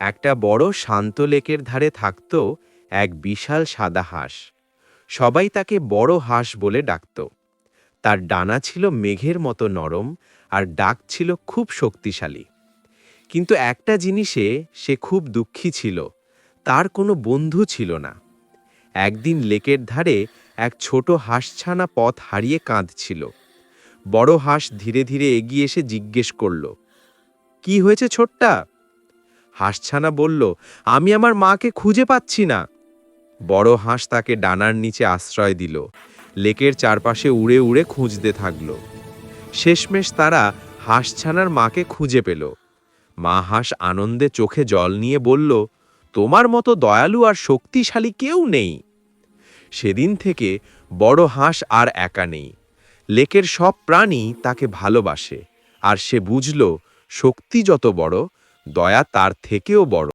একটা বড় শান্ত লেকের ধারে থাকত এক বিশাল সাদা হাঁস। সবাই তাকে বড় হাঁস বলে ডাকত। তার ডানা ছিল মেঘের মতো নরম আর ডাক ছিল খুব শক্তিশালী। কিন্তু একটা জিনিসে সে খুব দুঃখী ছিল, তার কোনো বন্ধু ছিল না। একদিন লেকের ধারে এক ছোট হাঁসছানা পথ হারিয়ে কাঁদছিল। বড় হাঁস ধীরে ধীরে এগিয়ে এসে জিজ্ঞেস করল, কি হয়েছে ছোট্টা? হাঁসছানা বলল, আমি আমার মাকে খুঁজে পাচ্ছি না। বড় হাঁস তাকে ডানার নিচে আশ্রয় দিল, লেকের চারপাশে উড়ে উড়ে খুঁজতে থাকল। শেষমেশ তারা হাঁসছানার মাকে খুঁজে পেল। মা হাঁস আনন্দে চোখে জল নিয়ে বলল, তোমার মতো দয়ালু আর শক্তিশালী কেউ নেই। সেদিন থেকে বড় হাঁস আর একা নেই। লেকের সব প্রাণী তাকে ভালোবাসে, আর সে বুঝল, শক্তি যত বড় দয়া তার থেকেও বড়।